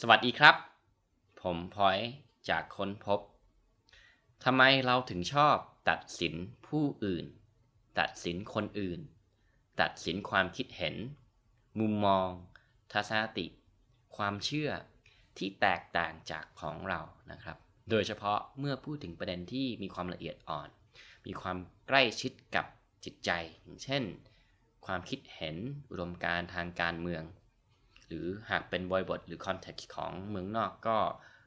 สวัสดีครับ ผมพอยจากค้นพบ ทำไมเราถึงชอบตัดสินผู้อื่น ตัดสินคนอื่น ตัดสินความคิดเห็น มุมมอง ทัศนติ ความเชื่อที่แตกต่างจากของเรานะครับ โดยเฉพาะเมื่อพูดถึงประเด็นที่มีความละเอียดอ่อน มีความใกล้ชิดกับจิตใจ อย่างเช่น ความคิดเห็นอุดมการทางการเมือง หรือหากเป็นบริบทหรือคอนเท็กซ์ของเมืองนอกก็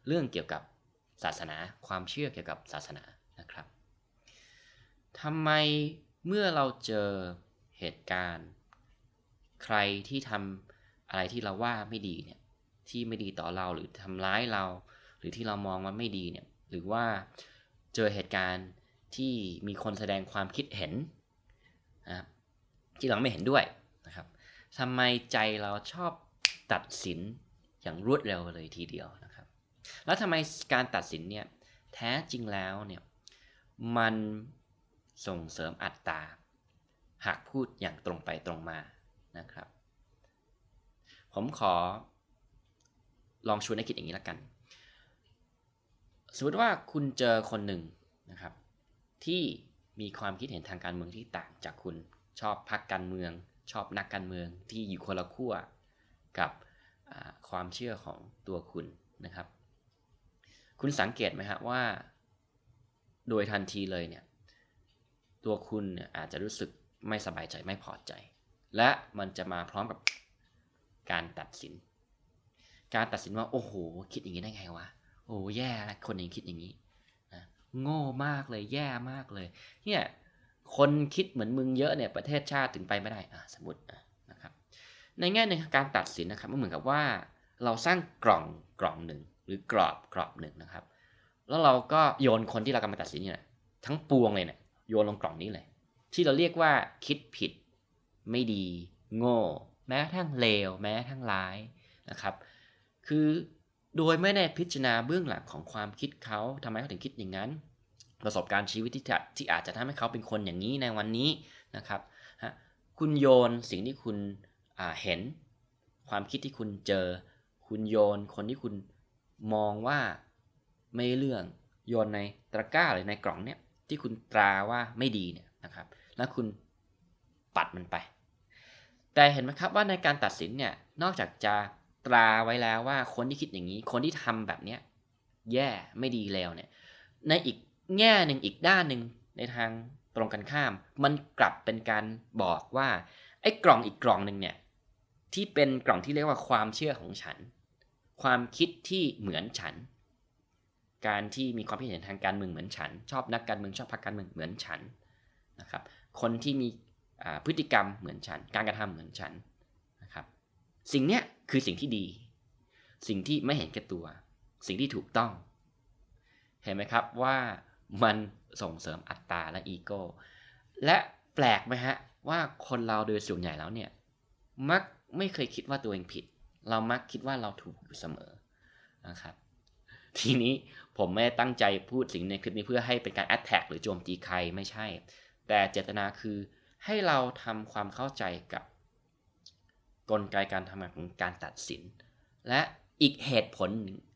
เรื่องเกี่ยวกับศาสนาความเชื่อเกี่ยวกับศาสนานะครับทำไมเมื่อเราเจอเหตุการณ์ ใครที่ทำอะไรที่เราว่าไม่ดีเนี่ยที่ไม่ดีต่อเราหรือทำร้ายเรา หรือที่เรามองว่าไม่ดีเนี่ยหรือว่าเจอเหตุการณ์ที่มีคนแสดงความคิดเห็นนะครับที่เราไม่เห็นด้วยนะครับทำไมใจเราชอบ ตัดสินอย่างรวดเร็วเลยทีเดียวนะครับ แล้วทำไมการตัดสินเนี่ยแท้จริงแล้วเนี่ยมันส่งเสริมอัตตาหากพูดอย่างตรงไปตรงมานะครับ ผมขอลองชวนให้คิดอย่างนี้ละกัน สมมติว่าคุณเจอคนหนึ่งนะครับ ที่มีความคิดเห็นทางการเมืองที่ต่างจากคุณชอบพรรคการเมือง ชอบนักการเมืองที่อยู่คนละขั้ว กับความเชื่อของตัวคุณนะครับ คุณสังเกตไหมฮะว่า โดยทันทีเลยเนี่ยตัวคุณเนี่ยอาจจะรู้สึกไม่สบายใจไม่พอใจ และมันจะมาพร้อมกับการตัดสิน การตัดสินว่าโอ้โห คิดอย่างนี้ได้ไงวะโอ้แย่คนอย่างคิดอย่างนี้นะโง่มากเลยแย่มากเลยเนี่ยคนคิดเหมือนมึงเยอะเนี่ยประเทศชาติถึงไปไม่ได้อะสมมตินะ ในแง่หนึ่งการตัดสินนะครับมันเหมือนกับว่าเราสร้างกล่องกล่องหนึ่งหรือกรอบกรอบหนึ่งนะครับ แล้วเราก็โยนคนที่เรากำลังตัดสินเนี่ยทั้งปวงเลยเนี่ยโยนลงกล่องนี้เลย ที่เราเรียกว่าคิดผิด ไม่ดี โง่ แม้กระทั่งเลว แม้กระทั่งร้ายนะครับ คือโดยไม่ได้พิจารณาเบื้องหลังของความคิดเขาทำไมเขาถึงคิดอย่างนั้น ประสบการณ์ชีวิตที่ที่อาจจะทำให้เขาเป็นคนอย่างนี้ในวันนี้นะครับฮะคุณโยนสิ่งที่คุณ เห็นความคิดที่คุณเจอ คุณโยนคนที่คุณมองว่าไม่เรื่องโยนในตะกร้าหรือในกล่องเนี่ยที่คุณตราว่าไม่ดีเนี่ยนะครับ แล้วคุณปัดมันไป แต่เห็นไหมครับว่าในการตัดสินเนี่ยนอกจากจะตราไว้แล้วว่าคนที่คิดอย่างนี้ คนที่ทำแบบเนี้ยแย่ไม่ดีแล้วเนี่ยในอีกแง่หนึ่งอีกด้านหนึ่งในทางตรงกันข้าม มันกลับเป็นการบอกว่าไอ้กล่องอีกกล่องหนึ่งเนี่ย ที่เป็นกล่องที่เรียกว่าความเชื่อของฉัน ความคิดที่เหมือนฉัน การที่มีความคิดเห็นทางการเมืองเหมือนฉัน ชอบนักการเมืองชอบพรรคการเมืองเหมือนฉันนะครับ คนที่มีพฤติกรรมเหมือนฉัน การกระทำเหมือนฉันนะครับ สิ่งเนี้ยคือสิ่งที่ดี สิ่งที่ไม่เห็นแก่ตัว สิ่งที่ถูกต้อง เห็นไหมครับว่ามันส่งเสริมอัตตาและอีโก้และแปลกไหมฮะว่าคนเราโดยส่วนใหญ่แล้วเนี่ยมัก ไม่เคยคิดว่าตัวเองผิด เรามักคิดว่าเราถูกอยู่เสมอนะครับ ทีนี้ผมไม่ตั้งใจพูดสิ่งในคลิปนี้เพื่อให้เป็นการแอดแท็กหรือโจมตีใครไม่ใช่ แต่เจตนาคือให้เราทำความเข้าใจกับ กลไกการทำงานของการตัดสิน และอีกเหตุผล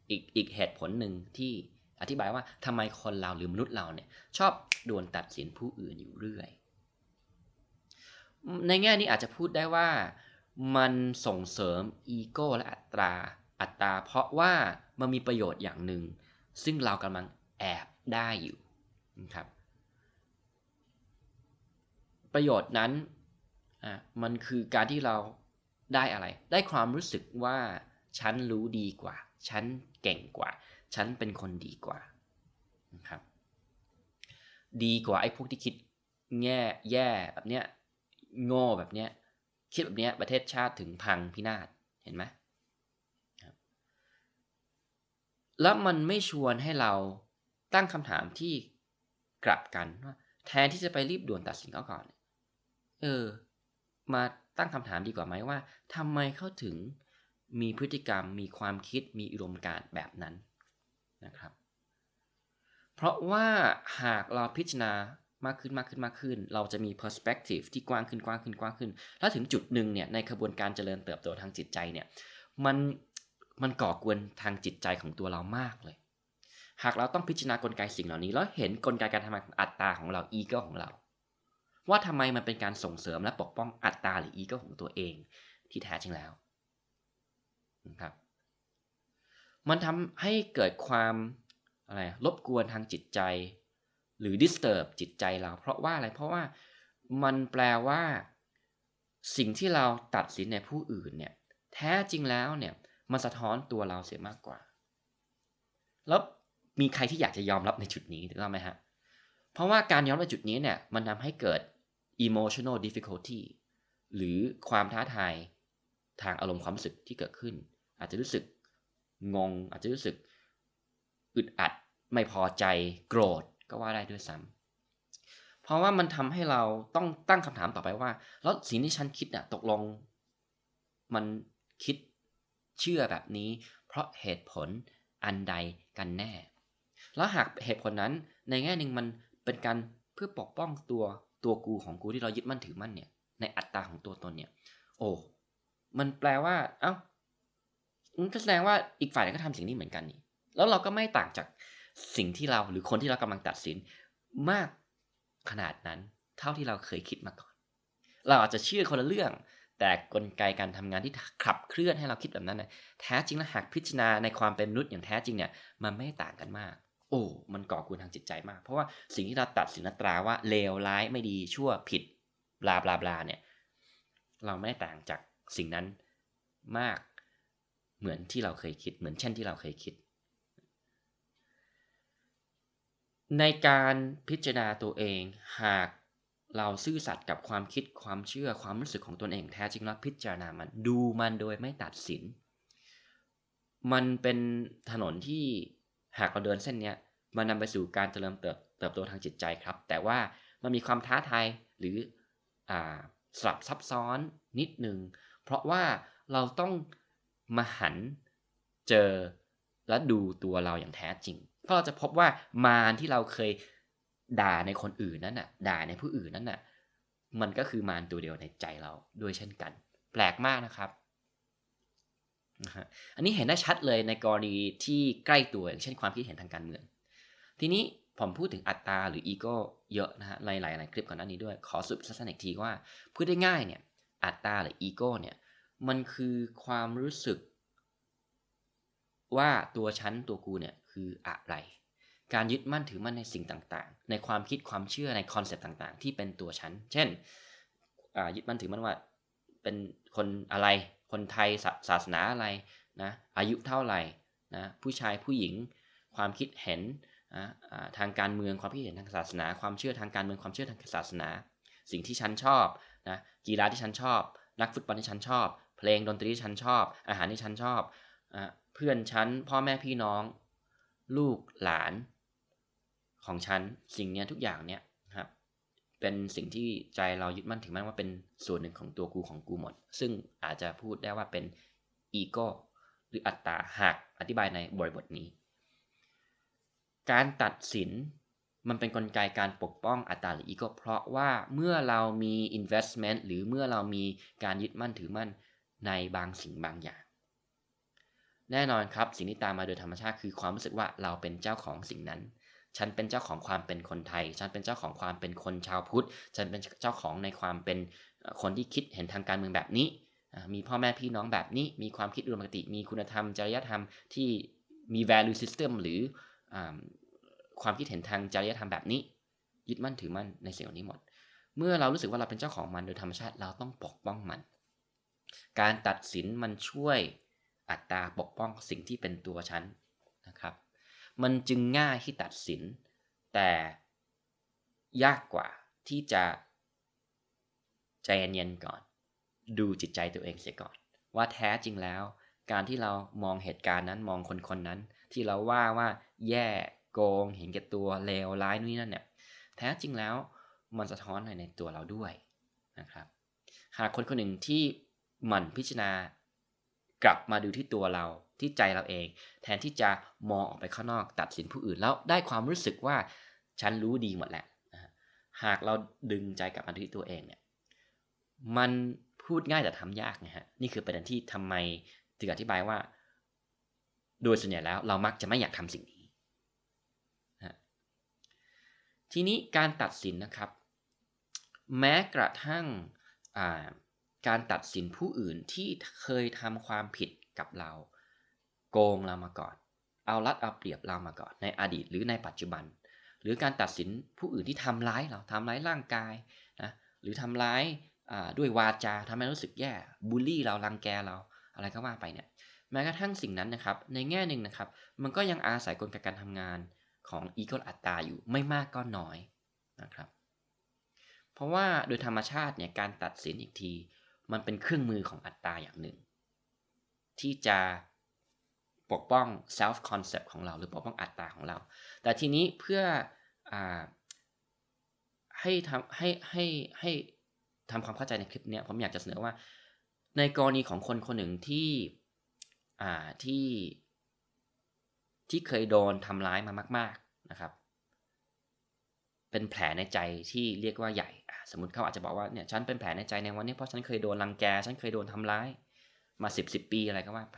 อีกอีกเหตุผลหนึ่งที่อธิบายว่าทำไมคนเราหรือมนุษย์เราเนี่ยชอบโดนตัดสินผู้อื่นอยู่เรื่อย ในแง่นี้อาจจะพูดได้ว่า มันส่งเสริมอีโก้และอัตราอัตราเพราะว่ามันมีประโยชน์อย่างหนึ่ง ซึ่งเรากำลังแอบได้อยู่นะครับ ประโยชน์นั้นอะมันคือการที่เราได้อะไร ได้ความรู้สึกว่าฉันรู้ดีกว่า ฉันเก่งกว่า ฉันเป็นคนดีกว่านะครับ ดีกว่าไอ้พวกที่คิดแง่แย่แบบเนี้ยโง่แบบเนี้ย คิดแบบนี้ประเทศชาติถึงพังพินาศเห็นไหมแล้วมันไม่ชวนให้เราตั้งคำถามที่กลับกันว่าแทนที่จะไปรีบด่วนตัดสินเขาก่อน เออ มาตั้งคำถามดีกว่าไหมว่าทำไมเขาถึงมีพฤติกรรม มีความคิด มีอุดมการแบบนั้นนะครับ เพราะว่าหากเราพิจารณา มากขึ้นมากขึ้นมากขึ้น เราจะมี perspective ที่กว้างขึ้นกว้างขึ้นกว้างขึ้น แล้วถึงจุดหนึ่งเนี่ยในกระบวนการเจริญเติบโตทางจิตใจเนี่ยมันมันก่อกวนทางจิตใจของตัวเรามากเลย หากเราต้องพิจารณากลไกสิ่งเหล่านี้ แล้วเห็นกลไกการทำงานของอัตตาของเราอีโก้ของเรา ว่าทำไมมันเป็นการส่งเสริมและปกป้องอัตตาหรืออีโก้ของตัวเองที่แท้จริงแล้วนะครับมันทำให้เกิดความอะไรรบกวนทางจิตใจ หรือ disturb จิตใจเรา เพราะว่าอะไรเพราะว่ามันแปลว่า สิ่งที่เราตัดสินในผู้อื่นเนี่ยแท้จริงแล้วเนี่ยมันสะท้อนตัวเราเสียมากกว่า แล้วมีใครที่อยากจะยอมรับในจุดนี้ถูกต้องไหมฮะ เพราะว่าการยอมรับจุดนี้เนี่ยมันทำให้เกิด emotional difficulty หรือความท้าทายทางอารมณ์ความรู้สึกที่เกิดขึ้น อาจจะรู้สึกงง อาจจะรู้สึกอึดอัดไม่พอใจโกรธ ก็ว่าได้ด้วยซ้ำเพราะว่ามันทำให้เราต้องตั้งคำถามต่อไปว่า แล้วสิ่งที่ฉันคิดน่ะตกลง มันคิดเชื่อแบบนี้ เพราะเหตุผลอันใดกันแน่ แล้วหากเหตุผลนั้นในแง่หนึ่งมันเป็นการเพื่อปกป้องตัวตัวกูของกูที่เรายึดมั่นถือมั่นเนี่ย ในอัตตาของตัวตนเนี่ย โอ้มันแปลว่า เอา้ามันก็แสดงว่าอีกฝ่ายก็ทำสิ่งนี้เหมือนกันนี่ แล้วเราก็ไม่ต่างจาก สิ่งที่เราหรือคนที่เรากำลังตัดสินมากขนาดนั้น เท่าที่เราเคยคิดมาก่อน เราอาจจะเชื่อคนละเรื่อง แต่กลไกการทำงานที่ขับเคลื่อนให้เราคิดแบบนั้นนะแท้จริงแล้วหากพิจารณาในความเป็นมนุษย์อย่างแท้จริงเนี่ยมันไม่ต่างกันมาก โอ้ มันก่อกวนทางจิตใจมาก เพราะว่าสิ่งที่เราตัดสินตราว่าเลวร้ายไม่ดีชั่วผิดบลาบลาบลาเนี่ยเราไม่ต่างจากสิ่งนั้นมากเหมือนที่เราเคยคิด เหมือนเช่นที่เราเคยคิด ในการพิจารณาตัวเองหากเราซื่อสัตย์กับความคิดความเชื่อความรู้สึกของตนเองแท้จริงแล้วพิจารณามันดูมันโดยไม่ตัดสิน มันเป็นถนนที่หากเราเดินเส้นนี้มันนำไปสู่การเจริญเติบเติบโตทางจิตใจครับ แต่ว่ามันมีความท้าทายหรืออสลับซับซ้อนนิดนึงเพราะว่าเราต้องมาหันเจอและดูตัวเราอย่างแท้จริง เพราะเราจะพบว่ามารที่เราเคยด่าในคนอื่นนั้นน่ะ ด่าในผู้อื่นนั้นน่ะ มันก็คือมารตัวเดียวในใจเราด้วยเช่นกัน แปลกมากนะครับ อันนี้เห็นได้ชัดเลยในกรณีที่ใกล้ตัวอย่างเช่นความคิดเห็นทางการเมือง ทีนี้ผมพูดถึงอัตตาหรืออีโก้เยอะนะฮะหลายๆคลิปก่อนหน้านี้ด้วย ขอสุดสั้นๆอีกทีว่าพูดได้ง่ายเนี่ย อัตตาหรืออีโก้เนี่ยมันคือความรู้สึกว่าตัวฉันตัวกูเนี่ย คืออะไร การยึดมั่นถือมั่นในสิ่งต่างๆ ในความคิดความเชื่อในคอนเซปต์ต่างๆ ที่เป็นตัวฉัน เช่นยึดมั่นถือมั่นว่าเป็นคนอะไร คนไทยศาาสนาอะไรนะ อายุเท่าไหร่นะผู้ชายผู้หญิง ความคิดเห็นนะทางการเมืองความคิดเห็นทางศาสนา ความเชื่อทางการเมืองความเชื่อทางศาสนา สิ่งที่ฉันชอบนะกีฬาที่ฉันชอบ นักฟุตบอลที่ฉันชอบ เพลงดนตรีที่ฉันชอบ อาหารที่ฉันชอบ เพื่อนฉันพ่อแม่พี่น้อง ลูกหลานของฉันสิ่งนี้ทุกอย่างเนี่ยครับเป็นสิ่งที่ใจเรายึดมั่นถึงมั่นว่าเป็นส่วนหนึ่งของตัวกูของกูหมด ซึ่งอาจจะพูดได้ว่าเป็นอีโก้หรืออัตตาหากอธิบายในบริบทนี้ การตัดสินมันเป็นนกลไกการปกป้องอัตตาหรืออีโก้เพราะว่าเมื่อเรามี investment หรือเมื่อเรามีการยึดมั่นถือมั่นในบางสิ่งบางอย่าง แน่นอนครับ สิ่งที่ตามมาโดยธรรมชาติคือความรู้สึกว่าเราเป็นเจ้าของสิ่งนั้น ฉันเป็นเจ้าของความเป็นคนไทย ฉันเป็นเจ้าของความเป็นคนชาวพุทธ ฉันเป็นเจ้าของในความเป็นคนที่คิดเห็นทางการเมืองแบบนี้ มีพ่อแม่พี่น้องแบบนี้ มีความคิดอุดมคติ มีคุณธรรม จริยธรรมที่มี value system หรืออความคิดเห็นทางจริยธรรมแบบนี้ ยึดมั่นถือมั่นในสิ่งเหล่านี้หมด เมื่อเรารู้สึกว่าเราเป็นเจ้าของมันโดยธรรมชาติเราต้องปกป้องมัน การตัดสินมันช่วย อัตราปกป้องสิ่งที่เป็นตัวฉันนะครับ มันจึงง่ายที่ตัดสิน แต่ยากกว่าที่จะใจเย็นๆก่อน ดูจิตใจตัวเองเสียก่อน ว่าแท้จริงแล้ว การที่เรามองเหตุการณ์นั้นมองคนคนนั้น ที่เราว่าว่าแย่โกงเห็นแก่ตัวเลวร้ายนี่นั่นเนี่ยแท้จริงแล้วมันสะท้อนอะไรในตัวเราด้วยนะครับ หากคนคนหนึ่งที่หมั่นพิจารณา กลับมาดูที่ตัวเราที่ใจเราเอง แทนที่จะมองออกไปข้างนอกตัดสินผู้อื่นแล้วได้ความรู้สึกว่าฉันรู้ดีหมดแหละหากเราดึงใจกลับมาที่ตัวเองเนี่ยมันพูดง่ายแต่ทำยากนะฮะนี่คือประเด็นที่ทำไมถึงอธิบายว่า โดยส่วนใหญ่แล้วเรามักจะไม่อยากทำสิ่งนี้นะทีนี้การตัดสินนะครับ แม้กระทั่ง การตัดสินผู้อื่นที่เคยทำความผิดกับเรา โกงเรามาก่อน เอารัดเอาเปรียบเรามาก่อน ในอดีตหรือในปัจจุบัน หรือการตัดสินผู้อื่นที่ทำร้ายเราทำร้ายร่างกายนะหรือทำร้ายด้วยวาจาทำให้รู้สึกแย่บูลลี่เรารังแกเราอะไรก็ว่าไปเนี่ยแม้กระทั่งสิ่งนั้นนะครับ ในแง่หนึ่งนะครับ มันก็ยังอาศัยกลไกการทำงานของอีโกอัตตาอยู่ไม่มากก็น้อยนะครับ เพราะว่าโดยธรรมชาติเนี่ยการตัดสินอีกที มันเป็นเครื่องมือของอัตตาอย่างหนึ่ง ที่จะปกป้อง self concept ของเราหรือปกป้องอัตตาของเรา แต่ทีนี้เพื่ออให้ทำให้ให้ให้ทำความเข้าใจในคลิปนี้ผมอยากจะเสนอว่า ในกรณีของคนคนหนึ่งที่ที่ที่เคยโดนทำร้ายมามาก ๆนะครับ เป็นแผลในใจที่เรียกว่าใหญ่ สมมติเขาอาจจะบอกว่าเนี่ยฉันเป็นแผลในใจในวันนี้เพราะฉันเคยโดนรังแก ฉันเคยโดนทำร้ายมาสิบสิบปีอะไรก็ว่าไป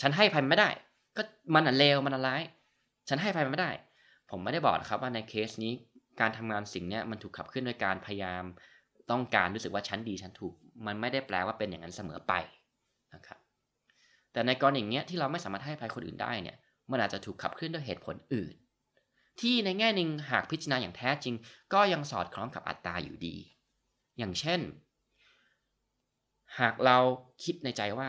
ฉันให้ภัยไม่ได้ ก็มันอะเลวมันอะร้าย ฉันให้ภัยไม่ได้ ผมไม่ได้บอกนะครับว่าในเคสนี้การทำงานสิ่งนี้มันถูกขับขึ้นโดยการพยายามต้องการรู้สึกว่าฉันดีฉันถูก มันไม่ได้แปลว่าเป็นอย่างนั้นเสมอไปนะครับ แต่ในกรณีอย่างเงี้ยที่เราไม่สามารถให้ภัยคนอื่นได้เนี่ย มันอาจจะถูกขับเคลื่อนด้วยเหตุผลอื่น ที่ในแง่หนึ่งหากพิจารณาอย่างแท้จริง ก็ยังสอดคล้องกับอัตตาอยู่ดี อย่างเช่น หากเราคิดในใจว่า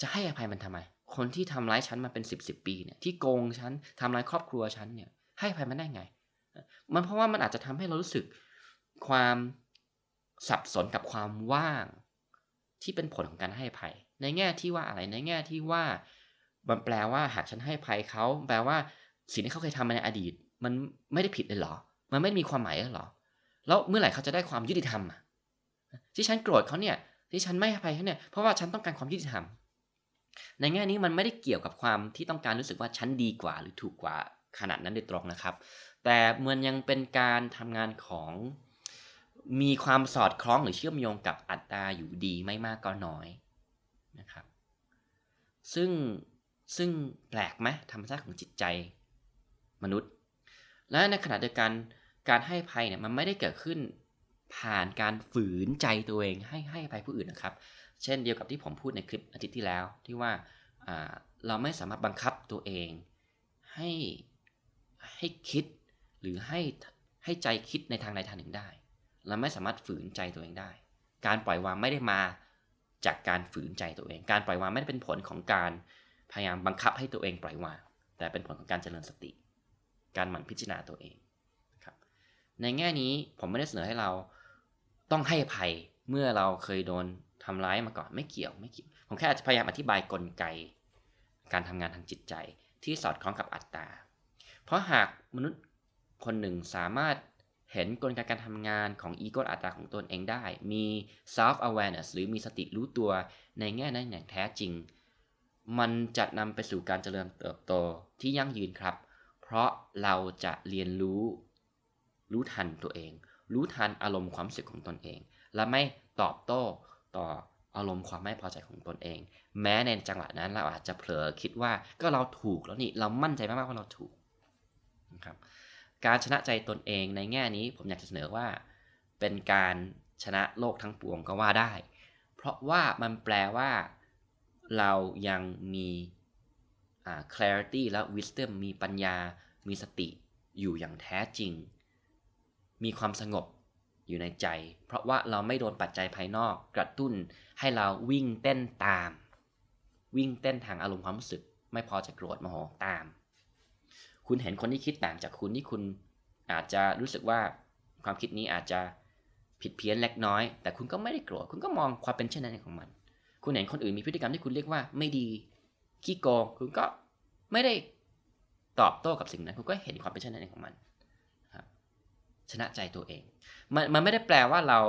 จะให้อภัยมันทำไม คนที่ทำร้ายฉันมาเป็นสิบสิบปีเนี่ยที่โกงฉันทำร้ายครอบครัวฉันเนี่ยให้อภัยมันได้ไง มันเพราะว่ามันอาจจะทำให้เรารู้สึกความสับสนกับความว่าง ที่เป็นผลของการให้อภัย ในแง่ที่ว่าอะไรในแง่ที่ว่ามันแปลว่าหากฉันให้ภัยเขาแปลว่าสิ่งที่เขาเคยทำมาในอดีต มันไม่ได้ผิดเลยเหรอ มันไม่มีความหมายเลยหรอ แล้วเมื่อไหร่เขาจะได้ความยุติธรรมอะที่ฉันโกรธเขาเนี่ย ที่ฉันไม่ให้ภัยเขาเนี่ย เพราะว่าฉันต้องการความยุติธรรม ในแง่นี้มันไม่ได้เกี่ยวกับความที่ต้องการรู้สึกว่าฉันดีกว่าหรือถูกกว่าขนาดนั้นโดยตรงนะครับ แต่มันยังเป็นการทำงานของมีความสอดคล้องหรือเชื่อมโยงกับอัตตาอยู่ดีไม่มากก็น้อยนะครับ ซึ่งซึ่งแปลกไหมธรรมชาติของจิตใจมนุษย์ และในขณะเดียวกันการให้ภัยเนี่ยมันไม่ได้เกิดขึ้นผ่านการฝืนใจตัวเองให้ให้ภัยผู้อื่นนะครับ เช่นเดียวกับที่ผมพูดในคลิปอาทิตย์ที่แล้ว ที่ว่าเราไม่สามารถบังคับตัวเอง ให้ให้คิดหรือให้ให้ใจคิดในทางใดทางหนึ่งได้ เราไม่สามารถฝืนใจตัวเองได้ การปล่อยวางไม่ได้มาจากการฝืนใจตัวเอง การปล่อยวางไม่ได้เป็นผลของการพยายามบังคับให้ตัวเองปล่อยวาง แต่เป็นผลของการเจริญสติ การหมั่นพิจารณาตัวเองครับในแง่นี้ผมไม่ได้เสนอให้เราต้องให้ภัยเมื่อเราเคยโดนทำร้ายมาก่อนไม่เกี่ยวไม่เกี่ยว ผมแค่พยายามอธิบายกลไก การทำงานทางจิตใจที่สอดคล้องกับอัตตา เพราะหากมนุษย์คนหนึ่งสามารถเห็นกลไกการทำงานของอีโกอัตราของตนเองได้ มี self awareness หรือมีสติรู้ตัวในแง่นั้นอย่างแท้จริง มันจะนำไปสู่การเจริญเติบโตที่ยั่งยืนครับเราะเราจะเรียนรู้ รู้ทันตัวเอง รู้ทันอารมณ์ความรู้สึกของตนเอง และไม่ตอบโต้ต่ออารมณ์ความไม่พอใจของตนเอง แม้ในจังหวะนั้นเราอาจจะเผลอคิดว่าก็เราถูกแล้วนี่เรามั่นใจมากๆว่าเราถูกนะครับการชนะใจตนเองในแง่นี้ผมอยากจะเสนอว่า เป็นการชนะโลกทั้งปวงก็ว่าได้ เพราะว่ามันแปลว่า เรายังมี clarity และ wisdom มีปัญญา มีสติอยู่อย่างแท้จริง มีความสงบอยู่ในใจ เพราะว่าเราไม่โดนปัจจัยภายนอกกระตุ้นให้เราวิ่งเต้นตาม วิ่งเต้นทางอารมณ์ความรู้สึก ไม่พอจะโกรธโมโหตาม คุณเห็นคนที่คิดต่างจากคุณที่คุณอาจจะรู้สึกว่าความคิดนี้อาจจะผิดเพี้ยนเล็กน้อย แต่คุณก็ไม่ได้โกรธคุณก็มองความเป็นเช่นนั้นของมัน คุณเห็นคนอื่นมีพฤติกรรมที่คุณเรียกว่าไม่ดี ขี้โกงคุณก็ไม่ได้ตอบโต้กับสิ่งนั้น คุณก็เห็นความเป็นเช่นนั้นของมันครับชนะใจตัวเอง มันมันไม่ได้แปลว่าเรา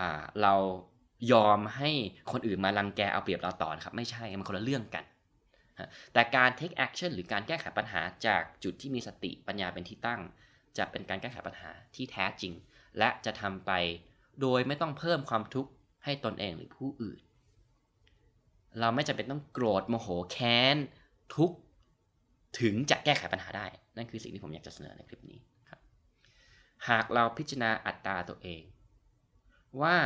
อ่าเรายอมให้คนอื่นมารังแกเอาเปรียบเราต่อครับ ไม่ใช่ มันคนละเรื่องกัน แต่การ take action หรือการแก้ไขปัญหาจากจุดที่มีสติปัญญาเป็นที่ตั้ง จะเป็นการแก้ไขปัญหาที่แท้จริง และจะทำไปโดยไม่ต้องเพิ่มความทุกข์ให้ตนเองหรือผู้อื่น เราไม่จำเป็นต้องโกรธโมโหแค้นทุกถึงจะแก้ไขปัญหาได้ นั่นคือสิ่งที่ผมอยากจะเสนอในคลิปนี้ครับ หากเราพิจารณาอัตราตัวเอง ว่า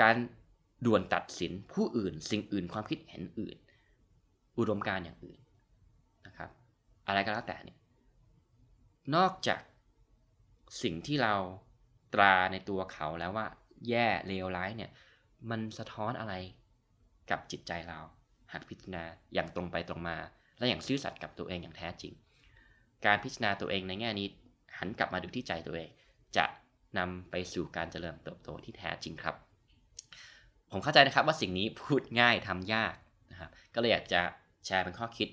การด่วนตัดสินผู้อื่น สิ่งอื่นความคิดเห็นอื่น อุดมการณ์อย่างอื่นนะครับ อะไรก็แล้วแต่เนี่ยนอกจากสิ่งที่เราตราในตัวเขาแล้วว่าแย่เลวร้ายเนี่ยมันสะท้อนอะไร กับจิตใจเรา หากพิจารณาอย่างตรงไปตรงมา และอย่างซื่อสัตย์กับตัวเองอย่างแท้จริง การพิจารณาตัวเองในแง่นี้หันกลับมาดูที่ใจตัวเอง จะนำไปสู่การเจริญเติบโตที่แท้จริงครับ ผมเข้าใจนะครับว่าสิ่งนี้พูดง่ายทำยากนะครับ ก็เลยอยากจะแชร์เป็นข้อคิด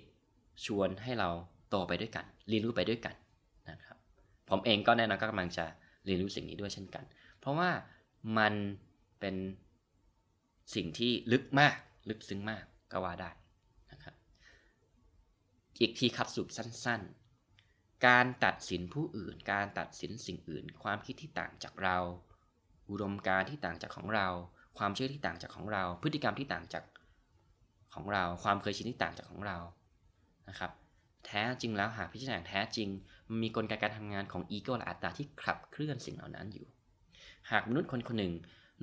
ชวนให้เราโตไปด้วยกันเรียนรู้ไปด้วยกันนะครับ ผมเองก็แน่นอนก็กำลังจะเรียนรู้สิ่งนี้ด้วยเช่นกัน เพราะว่ามันเป็น สิ่งที่ลึกมากลึกซึ้งมากก็ว่าได้นะครับอีกทีขับสูบสั้นๆ การตัดสินผู้อื่น การตัดสินสิ่งอื่น ความคิดที่ต่างจากเรา อุดมการที่ต่างจากของเรา ความเชื่อที่ต่างจากของเรา พฤติกรรมที่ต่างจากของเรา ความเคยชินที่ต่างจากของเรานะครับแท้จริงแล้วหากพิจารณาแท้จริงมันมีกลไกการทำงานของอีโก้และอัตตาที่ขับเคลื่อนสิ่งเหล่านั้นอยู่ หากมนุษย์คนคนหนึ่ง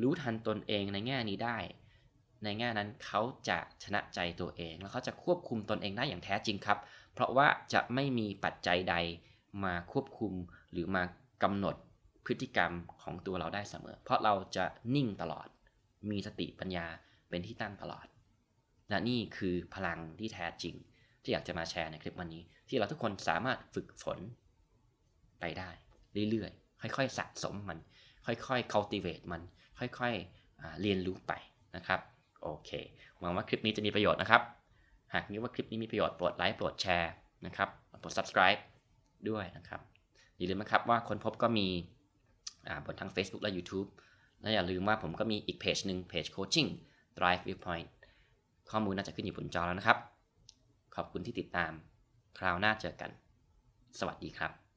รู้ทันตนเองในแง่นี้ได้ ในแง่นั้นเขาจะชนะใจตัวเอง แล้วเขาจะควบคุมตนเองได้อย่างแท้จริงครับ เพราะว่าจะไม่มีปัจจัยใดมาควบคุมหรือมากำหนดพฤติกรรมของตัวเราได้เสมอ เพราะเราจะนิ่งตลอด มีสติปัญญาเป็นที่ตั้งตลอด และนี่คือพลังที่แท้จริง ที่อยากจะมาแชร์ในคลิปวันนี้ ที่เราทุกคนสามารถฝึกฝนไปได้ เรื่อยๆ ค่อยๆ สะสมมัน ค่อย ๆ cultivate มัน ค่อยๆเรียนรู้ไปนะครับ โอเคหวังว่าคลิปนี้จะมีประโยชน์นะครับ หากคิดว่าคลิปนี้มีประโยชน์โปรดไลค์โปรดแชร์นะครับโปรด subscribe ด้วยนะครับ อย่าลืมนะครับว่าคนพบก็มีบนทั้ง Facebook และ YouTube และอย่าลืมว่าผมก็มีอีกเพจหนึ่งเพจ coaching drive viewpoint ข้อมูลน่าจะขึ้นอยู่บนจอแล้วนะครับ ขอบคุณที่ติดตาม คราวหน้าเจอกัน สวัสดีครับ